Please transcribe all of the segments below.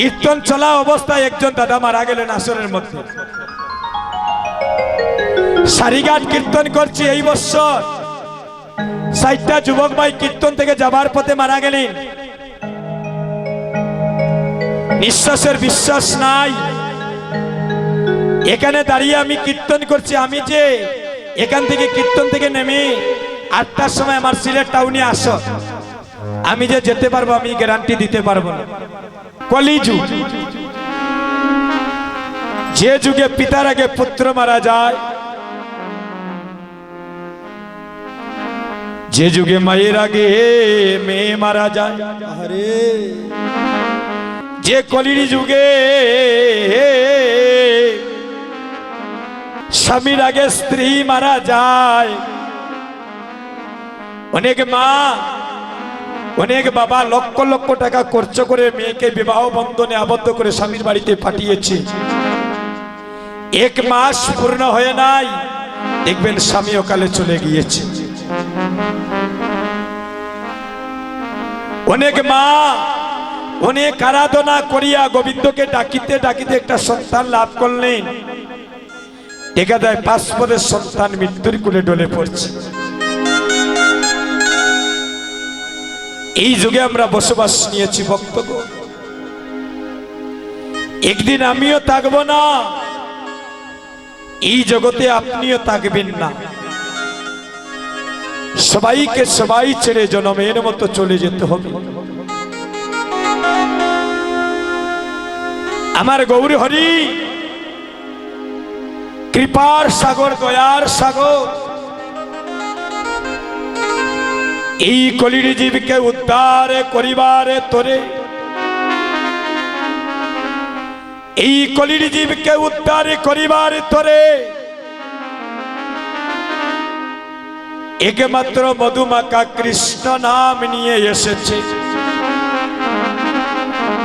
কীর্তন চলা অবস্থায় একজন দাদা মারা গেলেন আসরের মধ্যে। সারিঘাট কীর্তন করছি এই বছর। ষাটটা যুবক ভাই কীর্তন থেকে যাবার পথে মারা গেলেন। নিঃশ্বাসের বিশ্বাস নাই। এখানে দাঁড়িয়ে আমি কীর্তন করছি, আমি যে এখান থেকে কীর্তন থেকে নেমে আটটার সময় আমার সিলেট টাউনে আসো। আমি যে যেতে পারব, আমি গ্যারান্টি দিতে পারব না। কলিযুগ। যে যুগে পিতার আগে পুত্র মারা যায় যে যুগে মায়ের আগে মেয়ে মারা যায় আরে যে কলির যুগে স্বামীর আগে স্ত্রী মারা যায় অনেক মা অনেক বাবা লক্ষ লক্ষ টাকা খরচ করে মেয়েকে বিবাহ বন্ধনে আবদ্ধ করে স্বামীর বাড়িতে পাঠিয়েছে। এক মাস পূর্ণ হয়ে নাই, দেখবেন স্বামী ওকালে চলে গিয়েছে। অনেক মা অনেক আরাধনা করিয়া গোবিন্দকে ডাকিতে ডাকিতে একটা সন্তান লাভ করলেন। দেখা যায় পাঁচ পরের সন্তান মৃত্যুর কুলে ডলে পড়ছে। এই যুগে আমরা বসবাস নিয়েছি বক্তব্য একদিন আমিও থাকব না, এই জগতে আপনিও থাকবেন না। সবাইকে সবাই ছেড়ে জনমের মতো চলে যেতে হবে। আমার গৌরী হরি, কৃপার সাগর, দয়ার সাগর এই কলির জীবকে উদ্ধার করিবারে তোরে। এই কলির জীবকে উদ্ধার করিবার তোরে। একমাত্র মধুমাকা কৃষ্ণ নাম নিয়ে এসেছে।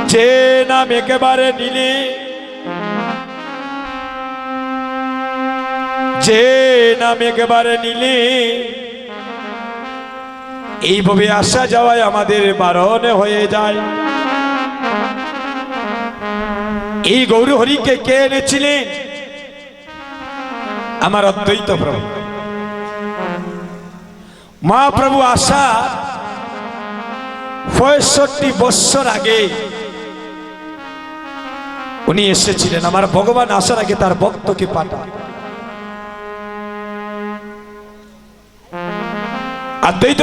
যে নাম একেবারে নিলে। যে নাম একেবারে নিলে। এইভাবে আসা যাওয়ায় আমাদের বারণ হয়ে যায়। এই গৌর হরিকে কে এনেছিলেন? আমার অদ্বৈত প্রভু। মহাপ্রভু আসা পঁয়ষট্টি বৎসর আগে উনি এসেছিলেন। আমার ভগবান আসার আগে তার ভক্তকে পাঠান।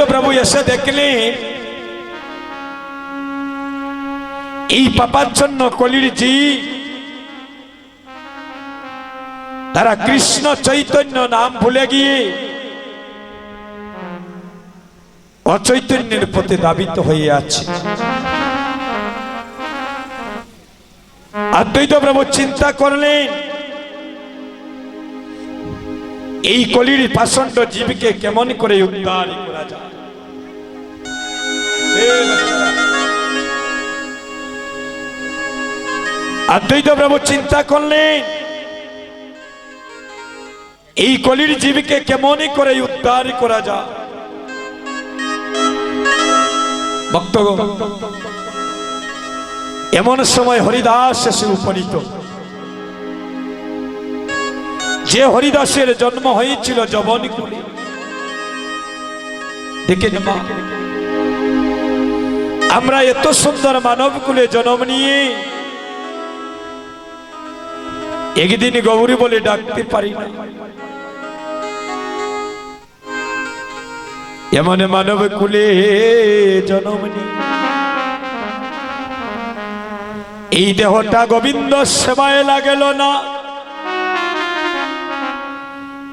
প্রভু এসে দেখলেন এই পাপার জন্য কলির জি তারা কৃষ্ণ চৈতন্য নাম ভুলে গিয়ে অচৈতন্যের প্রতি দাবিত হয়ে আছে অদ্বৈত প্রভু চিন্তা করলেন এই কলির পাষণ্ড জীবকে কেমন করে উদ্ধার করা যায়। অদ্বৈত প্রভু চিন্তা করলেন, এই কলির জীবকে কেমন করে উদ্ধার করা যায়? ভক্তগণ, এমন সময় হরিদাস এসে উপনীত। যে হরিদাসের জন্ম হয়েছিল জবনকুলে। দেখে আমরা এত সুন্দর মানব কুলে জন্ম নিয়ে একদিন গৌরী বলে ডাকতে পারি না। এমন মানব কুলে জন্ম এই দেহটা গোবিন্দ সেবায় লাগেল না।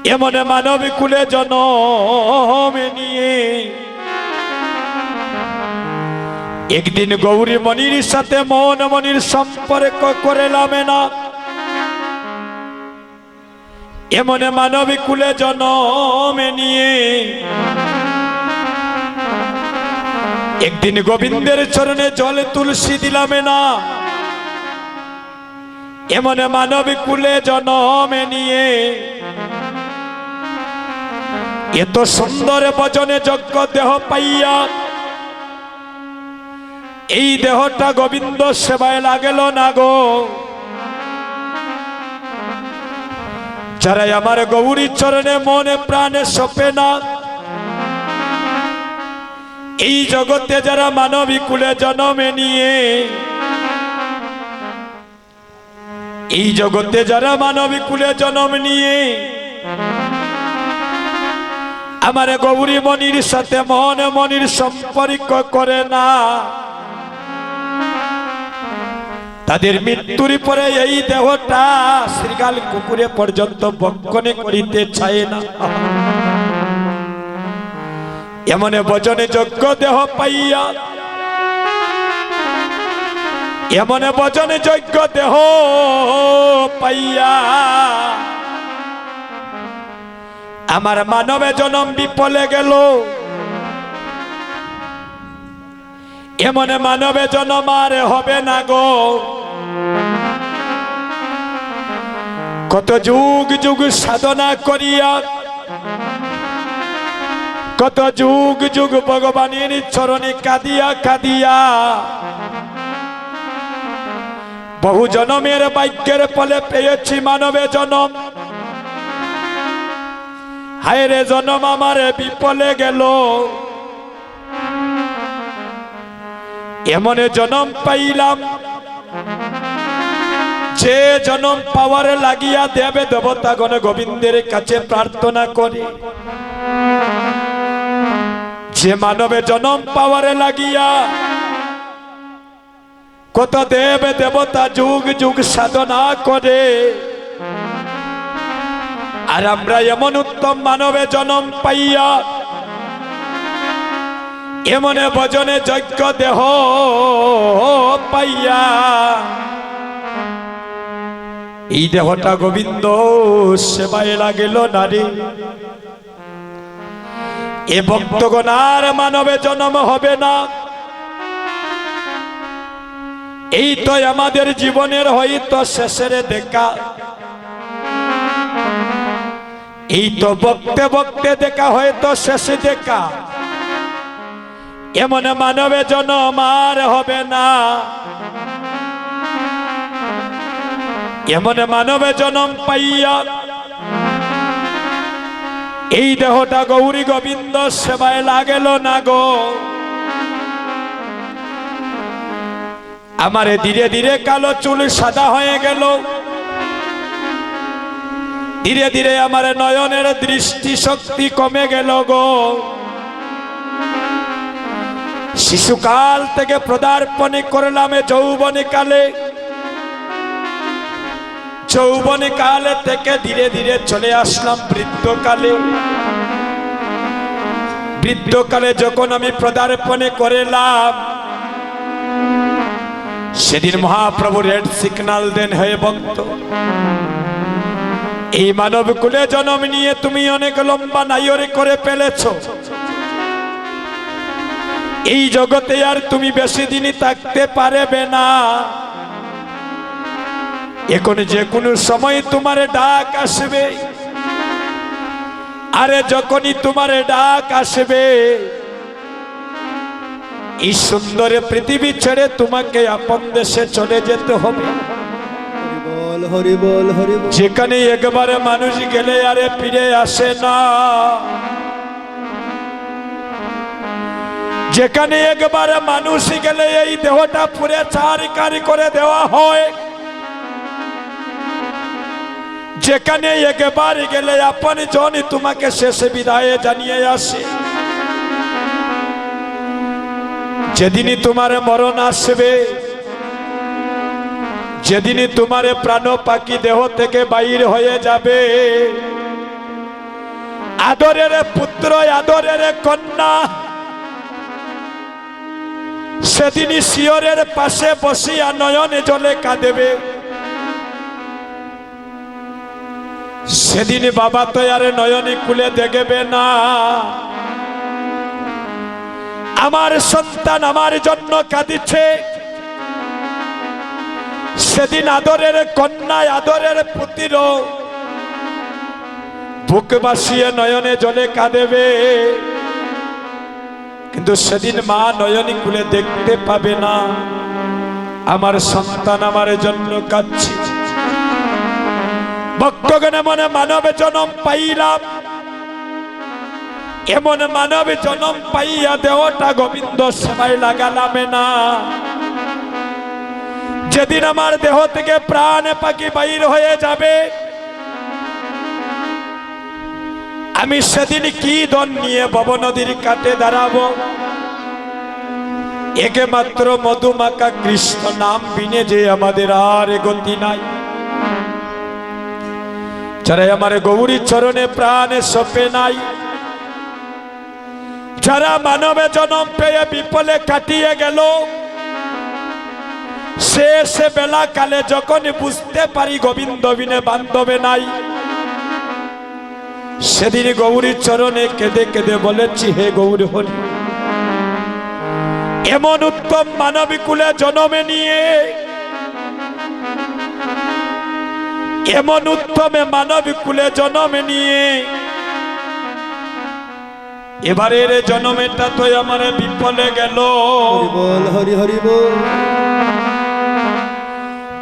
এমন মানব কুলে জনমে নিয়ে। একদিন গৌরী মনির সাথে মন মনির সম্পর্ক করেলাম না। এমন মানব কুলে জনমে নিয়ে। একদিন গোবিন্দের চরণে জল তুলসী দিলামে না। এমন মানব কুলে জনমে নিয়ে। এত সুন্দর বচনে যজ্ঞ দেহ পাইয়া এই দেহটা গোবিন্দ সেবায় লাগেল না গো। যারা আমার গৌরী চরণে মনে প্রাণে সপে না, এই জগতে যারা মানবী কুলে জন্মে নিয়ে, এই জগতে যারা মানবী কুলে জন্ম নিয়ে আমার গৌরী মনির সাথে মন মনির সম্পর্ক করে না। তাদের মৃত্যুর পরে এই দেহটা শ্রীকাল কুকুরে পর্যন্ত বক্ষণে করিতে চায় না। এমন বচনে যোগ্য দেহ পাইয়া, এমন বচনে যোগ্য দেহ পাইয়া আমার মানবে জনম বিপলে গেল। এমন মানবে জনম আর হবে না গো। কত যুগ যুগ সাধনা করিয়া, কত যুগ যুগ ভগবানের চরণে কাঁদিয়া কাঁদিয়া, বহু জনমের বাক্যের ফলে পেয়েছি মানবে জনম। হায় রে জনম আমার, বিপলে গেল। এমন জনম পাইলাম। যে জনম পাওয়ার লাগিয়া দেবে দেবতা দেবতাগণ গোবিন্দের কাছে প্রার্থনা করে। যে মানবে জনম পাওয়ারে লাগিয়া, কত দেব দেবতা যুগ যুগ সাধনা করে। আর আমরা এমন উত্তম মানবে জনম পাইয়া এমনে ভজনে যজ্ঞ দেহ পাইয়া। এই দেহটা গোবিন্দ সেবায় লাগিল নারী। এ ভক্তগণ আর মানবে জন্ম হবে না। এই তো আমাদের জীবনের হয়তো শেষের দেখা। এই তো বকতে বকতে দেখা হয়তো শেষে দেখা। এমন মানবে জন্ম আর হবে না। এমন মানবে জন্ম পাইয়া। এই দেহটা গৌরী গোবিন্দ সেবায় লাগেল না গো। আমারে ধীরে ধীরে কালো চুল সাদা হয়ে গেল। ধীরে ধীরে আমার নয়নের দৃষ্টি শক্তি কমে গেল গো। শিশুকাল থেকে প্রদার্পণে করলাম যৌবনে কালে যৌবনে কালে থেকে ধীরে ধীরে চলে আসলাম বৃদ্ধকালে। বৃদ্ধকালে যখন আমি প্রদার্পণে করলাম, সেদিন মহাপ্রভু রেড সিগনাল দেন হয়ে ভক্ত। এই মানব কুলে জন্ম নিয়ে তুমি অনেক লম্বা নাইরে করে ফেলেছ। এই জগতে আর তুমি বেশি দিনই থাকতে পারবে না। এখন যে কোনো সময় তোমার ডাক আসবে। আরে যখনই তোমার ডাক আসবে, এই সুন্দর পৃথিবী ছেড়ে তোমাকে আপন দেশে চলে যেতে হবে। যেখানে একবারে মানুষ গেলে আরে ফিরে আসে না। যেখানে একবারে মানুষ গেলে এই দেহটা পুরে চারিকারি করে দেওয়া হয়। যেখানে একবার গেলে আপন জন তোমাকে শেষে বিদায় জানিয়ে আসে। যেদিনই তোমার মরণ আসবে যেদিনই তোমার প্রাণ পাখি দেহ থেকে বাইর হয়ে যাবে, আদরের পুত্র, আদরের কন্যা, সেদিনই শিয়রের পাশে বসিয়া নয়নে জলে কাঁদেবে। সেদিন বাবা তো আর নয়নে কুলে দেখবে না। আমার সন্তান আমার জন্য কাঁদিছে। সেদিন আদরের কন্যায় আদরের পুতির বুক বাসিয়ে নয়নে জলে কাঁদেবে। কিন্তু সেদিন মা নয়নী খুলে দেখতে পাবে না। আমার সন্তান আমার জন্য কাঁদছে। ভক্তগণে মনে মানব জনম পাইলাম। এমন মানব জনম পাইয়া দেওয়াটা গোবিন্দ সেবাই লাগালামে না। যেদিন আমার দেহ থেকে প্রাণ পাখি বাইর হয়ে যাবে, আমি সেদিন কি দন নিয়ে ভব নদীর কাটে দাঁড়াবো? একে মাত্র মধুমাকা কৃষ্ণ নাম বিনে যে আমাদের আর গতি নাই। যারা আমার গৌরী চরণে প্রাণে সপে নাই, যারা মানবে জনম পেয়ে বিপলে কাটিয়ে গেল শেষ বেলা কালে যখন বুঝতে পারি গোবিন্দ বিনে বান্ধবে নাই। সেদিন গৌরীর চরণে কেঁদে কেঁদে বলেছি, হে গৌরী হরি, এমন উত্তম মানবী কুলে জনমে নিয়ে, এমন উত্তমে মানবী কুলে জনমে নিয়ে, এবারের জনমেটা তো আমার বিফলে গেল। হরি হরি হরি বল।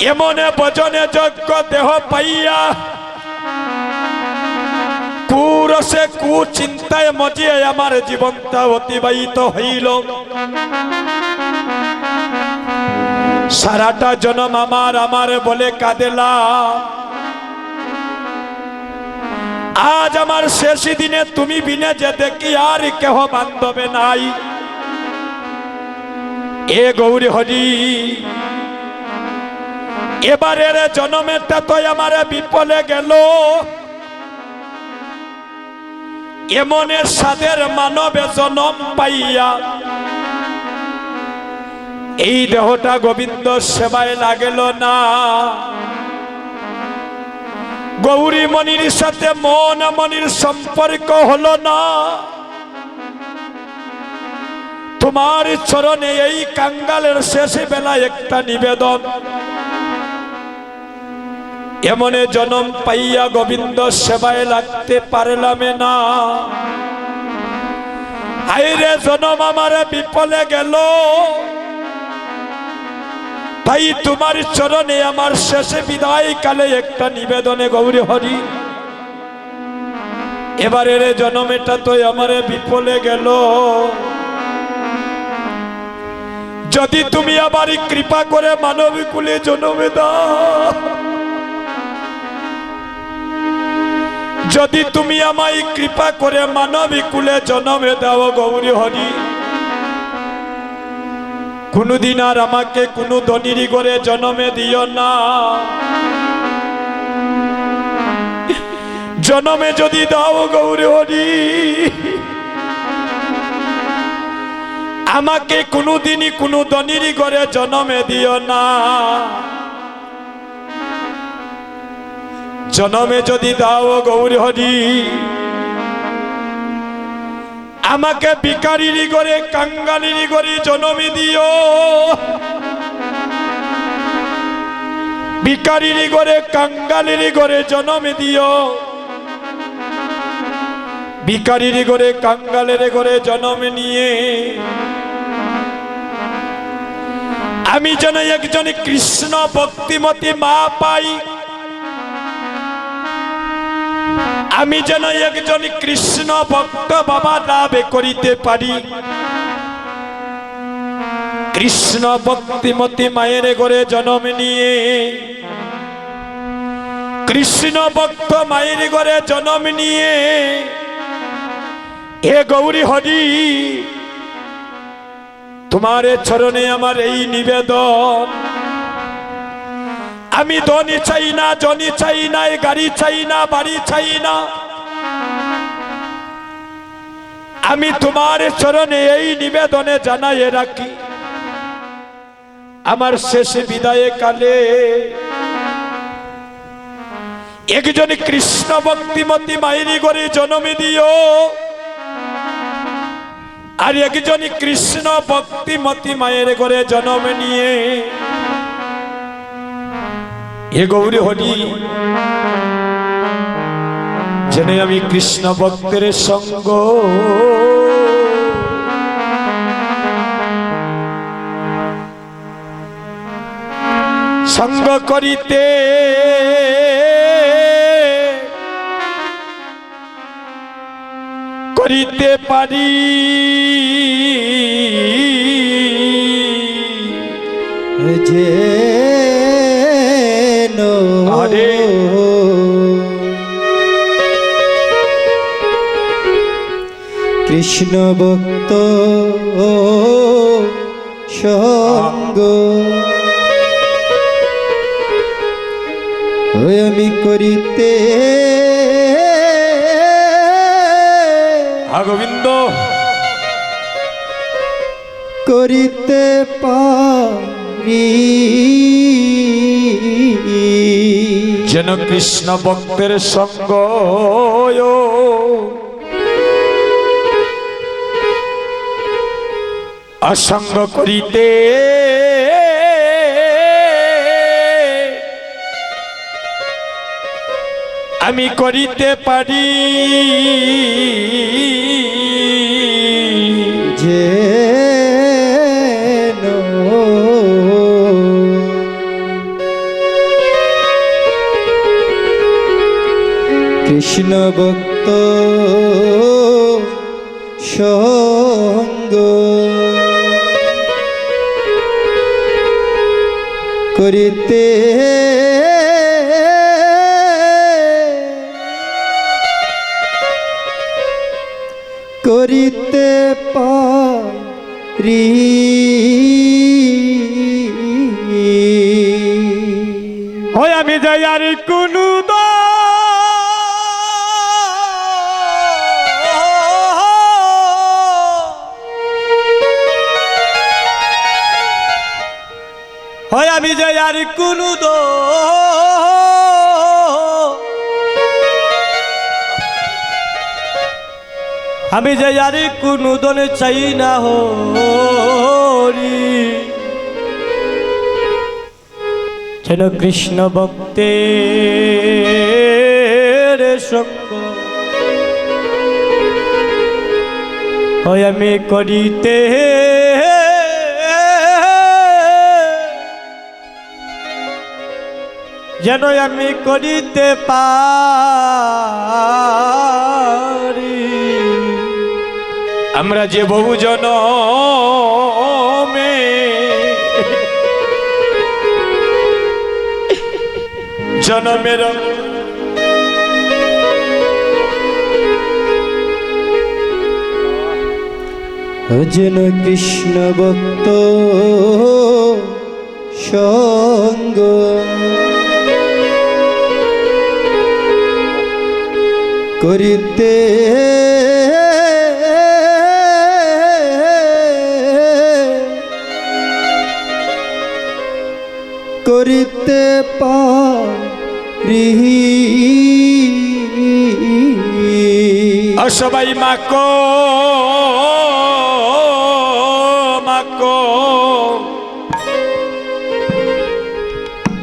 এমনে বচনে যজ্ঞ দেহ পাইয়া কুরসে কুচিন্তায় মজিয়ে আমার জীবনটা অতিবাহিত হইল। সারাটা জনম আমার আমার বলে কাঁদেলা। আজ আমার শেষ দিনে তুমি বিনে যে দেখি আর কেহ বান্ধবে নাই। এ গৌরী হরি এবারের জনমেরটা তো আমার বিপলে গেল। এমনে সাদের মানবে জনম পাইয়া। এই দেহটা গোবিন্দ সেবায় লাগেল না। গৌরী মনির সাথে মন মনির সম্পর্ক হলো না। তোমার চরণে এই কাঙ্গালের শেষ বেলা একটা নিবেদন। এমনে জনম পাইয়া গোবিন্দ সেবায় লাগতে পারলামে না। আইরে জনম আমার বিপলে গেল। তাই তোমার চরণে আমার শেষে বিদায় কালে একটা নিবেদনে গৌরী হরি। এবারের জনমেটা তো আমারে বিপলে গেল। যদি তুমি আবার কৃপা করে মানবী কুলে জনমে দাও। যদি তুমি আমায় কৃপা করে মানবী কুলে জনমে দাও গৌরী হরি। কোনদিন আর আমাকে কোনো ধনিরি করে জনমে দিও না। জনমে যদি দাও গৌরী হরি। আমাকে কোনোদিনই কোনো ধনিরি করে জনমে দিও না। জনমে যদি দাও গৌর হরি, আমাকে বিকারিরি করে কাঙ্গালিরি করে জনমে দিও। বিকারিরি করে কাঙ্গালিরি করে জনমে দিও। বিকারিরি করে কাঙ্গালের করে জনমে নিয়ে। আমি যেন একজন কৃষ্ণ ভক্তিমতী মা পাই। আমি যেন একজন কৃষ্ণ ভক্ত বাবা লাভ করিতে পারি। কৃষ্ণ ভক্তিমতী মায়ের ঘরে জন্ম নিয়ে। কৃষ্ণ ভক্ত মায়ের ঘরে জন্ম নিয়ে। এ গৌরী হরি, তোমার চরণে আমার এই নিবেদন। আমি ধনী চাই না, জনি চাই না গাড়ি চাই না, বাড়ি চাই না। আমি তোমার চরণে এই নিবেদনে জানাই রাখি। আমার শেষ বিদায় কালে একজন কৃষ্ণ ভক্তিমতী মাইরি করে জন্মে দিও। আর একজন কৃষ্ণ ভক্তিমতী মায়ের ঘরে জন্ম নিয়ে হে গৌরী হরি জেনে আমি কৃষ্ণ ভক্তের সঙ্গ। সঙ্গ করিতে করিতে পারি। যে কৃষ্ণ ভক্ত সঙ্গ। আমি করিতে গোবিন্দ। করিতে পারি। যেন কৃষ্ণ ভক্তের সঙ্গ অসঙ্গ করিতে। আমি করিতে পারি। যে কৃষ্ণ ভক্ত সঙ্গ করিতে করিতে পারি। হয় আমি যাই আর কোনো কোনো দো। আমি যাই আর কোনো দনে চাই না হরি। যেন কৃষ্ণ ভক্তের সঙ্গ আমি করিতে যেন আমি করিতে পারি। আমরা যে বহুজন মে জনমের যেন কৃষ্ণ ভক্ত সঙ্গ করিতে করিতে পারি। সবাই মাকো।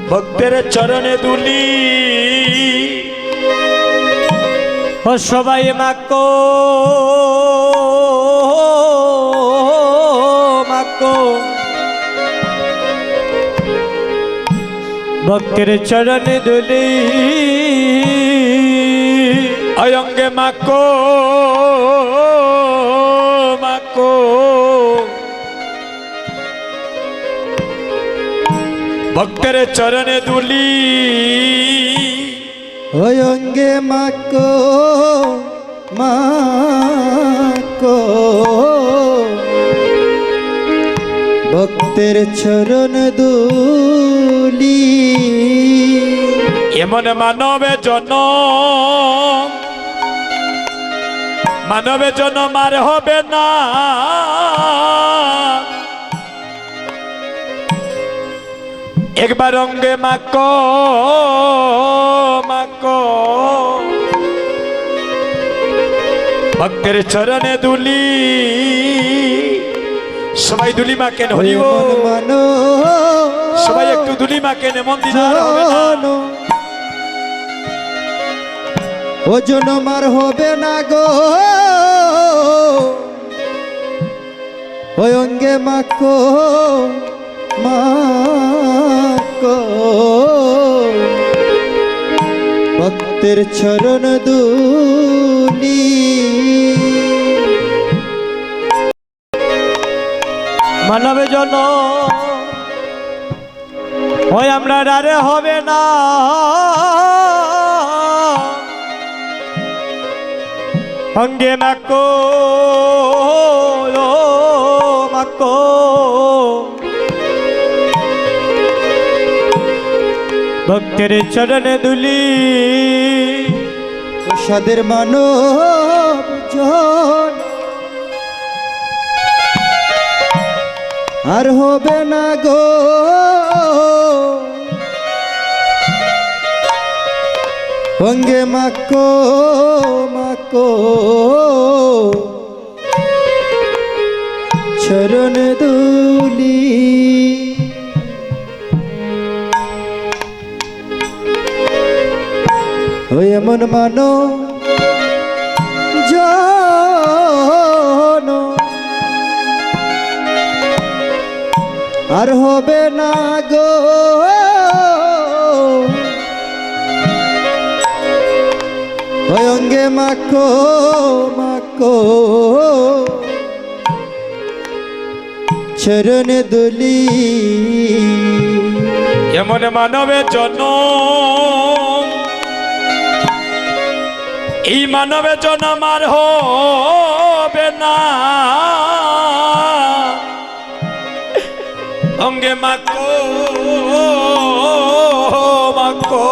ভক্তের চরণে দুলি। ও সবাই মাকো মাকো ভক্তের চরণে দুলি। অয়ঙ্গে মাকো মাকো ভক্তের চরণে দুলি। অঙ্গে মাকো মাকো। ভক্তের চরণ দুলি। এমন মানবে জন মানবে জন মার হবে না। একবার অঙ্গে মাকো মাকো ভক্তের চরণে দুলি। সবাই দুলি মা কেন হরিব মন মানো। সবাই একটু দুলি মা কেন মন। দিন। ওজন মার হবে না গো। ওই অঙ্গে মাকো ভক্তের চরণ দুলি মানবে জন ওই আমরা আরে হবে না। অঙ্গে মাকো মাকো ভক্তের চরণে দুলি প্রসাদের মানব জন আর হবে না গো। অঙ্গে মাকো মাকো চরণ দুলি এমন মানো জন আর হবে না গো অঙ্গে মাখো মাখো। চরণ দুলি। এমন মানবের জন্য এই মানবের জন্য আমার হবে না। অঙ্গে মাকো মাকো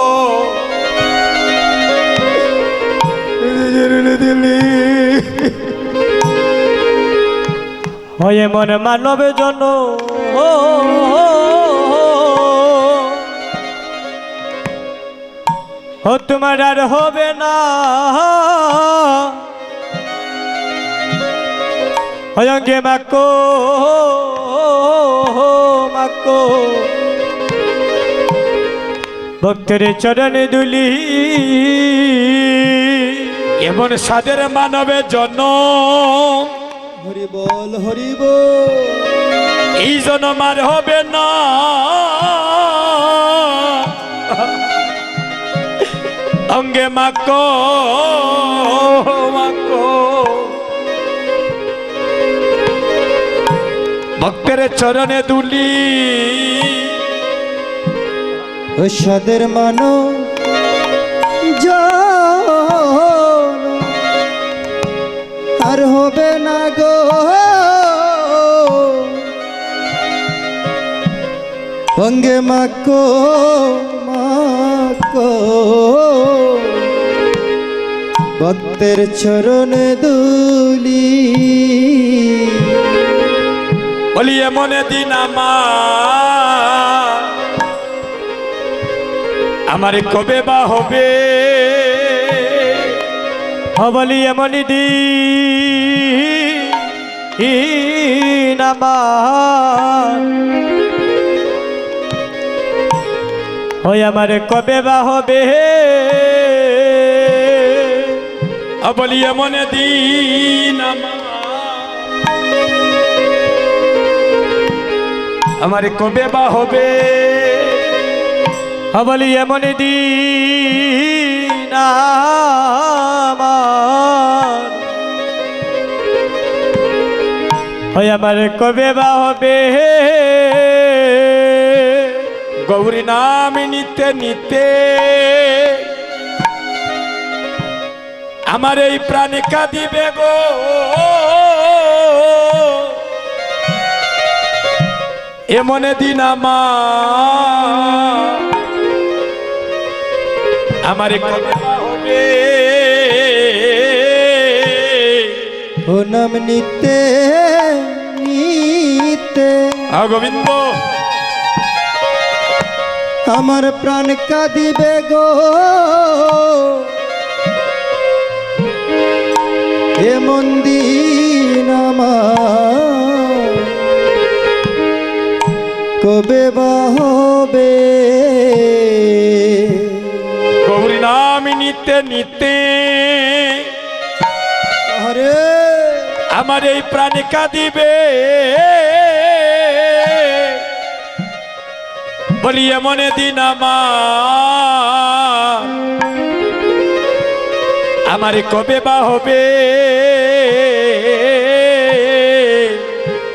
হয় মন মানবে জন ও তোমার আর হবে না। অঙ্গে মাকো মাকো। ভক্তের চরণে দুলি। এমন সাদের মানবে জন্য হরি বল হরি বল। এই জন্ম আর হবে না। অঙ্গে মাকো মাকো ভক্তের চরণে দুলি। সাদের মানো আর হবে না গো। অঙ্গে মাকো মাকো ভক্তের চরণ দুলি। বলি এমনে দিন আমার। কবে বা হবে? হবলি এমনি দি আমার কবে বা হবে? বলি এমনে দিন আমার। কবে বা হবে? হবলি এমনি দিন ওই আমার কবে বা হবে? গৌরী নাম নিতে নিতে আমার এই প্রাণে কাঁদিবে গো। এমনে দিন আমার আমার হবে। ও নাম নিতে নিতে। গোবিন্দ। আমার প্রাণ কাঁদিবে গো। নিতে আমার এই প্রাণে কাঁদিবে। বলি এমন দিন আমার। আমার কবে বা হবে?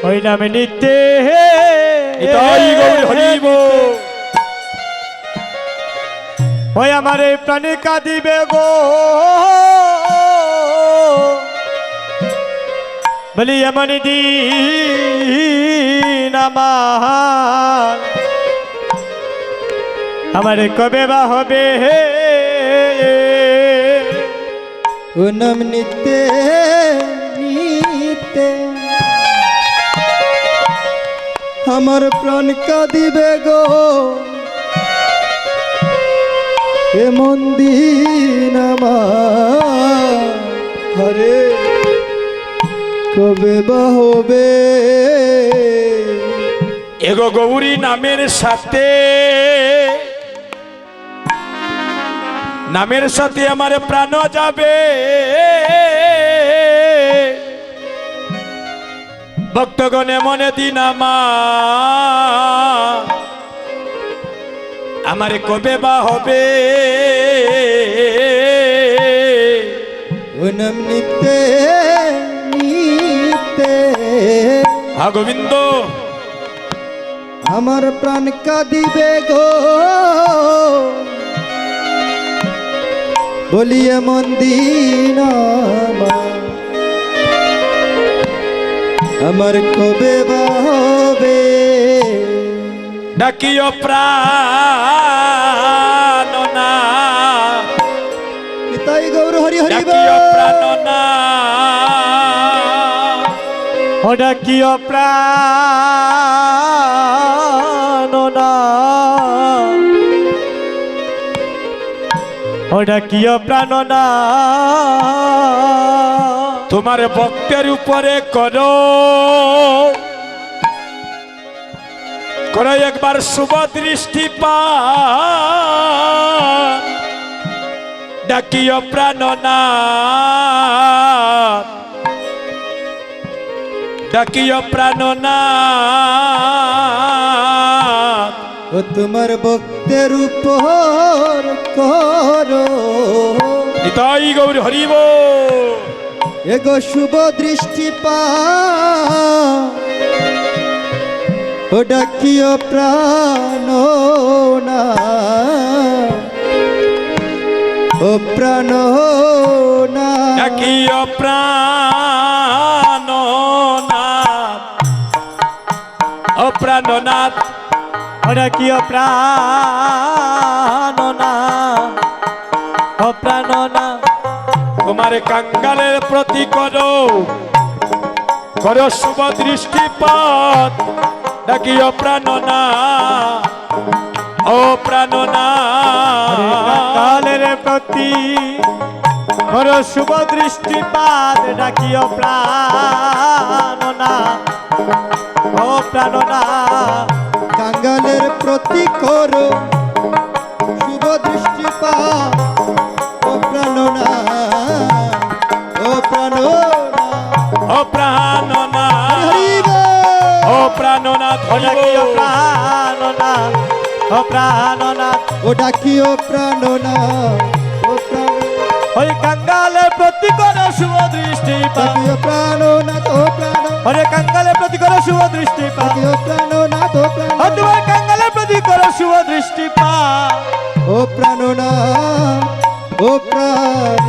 ওই নামে নিতে হরিব। ওই আমার এই প্রাণে কাঁদিবে গো। বলি, এমন দিন আমার আমার কবে বা হবে? ও নাম নিতে নিতে। আমার প্রাণ কাঁদিবে গো। এ মন্দির হরে কবে বা হবে? এগো গৌরী নামের সাথে। নামের সাথে আমার প্রাণ যাবে। ভক্তগণে মনে দিন আমার। আমার কবে বা হবে? নিতে নিতে। হা গোবিন্দ। আমার প্রাণ কাঁদিবে গো। বলিয়ে মন্দির আমার কবে ডাকিও প্রাণনা তাই গৌর হরি হরি ডাকিও প্রাণনা ওটা কি প্রাণ না। ওটা কি প্রাণ না। তোমার ভক্তের উপরে করো। করো একবার শুভ দৃষ্টি পা। ডাকিও প্রাণনা ডাকিও প্রাণনা ও তোমার ভক্তের উপর করো। নিতাই গৌর হরিব এগো শুভ দৃষ্টি পা। ও ডাকিও প্রাণ না। ও প্রাণ না। ডাকিও প্রাণনাথ ও প্রাণনাথ ওটা কি প্রাণ না। ও প্রাণ না। তোমার কাঙ্গালের প্রতি করো। করো শুভ দৃষ্টিপাত। ডাকিও প্রাণনা ও প্রাণনা কালের প্রতি কর শুভ দৃষ্টিপাত ডাকিও প্রাণ না ও প্রাণ না। কাঙ্গালের প্রতি করো শুভ দৃষ্টি প্রাণনাথ ও ডাকিও হরিব প্রাণ না ও প্রাণ না ও ডাকিও প্রাণ না ও প্রাণ ওই কাঙ্গালের প্রতি কর শুভ দৃষ্টিপাত। ডাকিও প্রাণ না তো প্রাণ ওরে কাঙ্গালের প্রতি কর শুভ দৃষ্টিপাত। ডাকিও প্রাণ না তো প্রাণ ও তোমার প্রতি শুভ ও প্রাণ না ও প্রাণ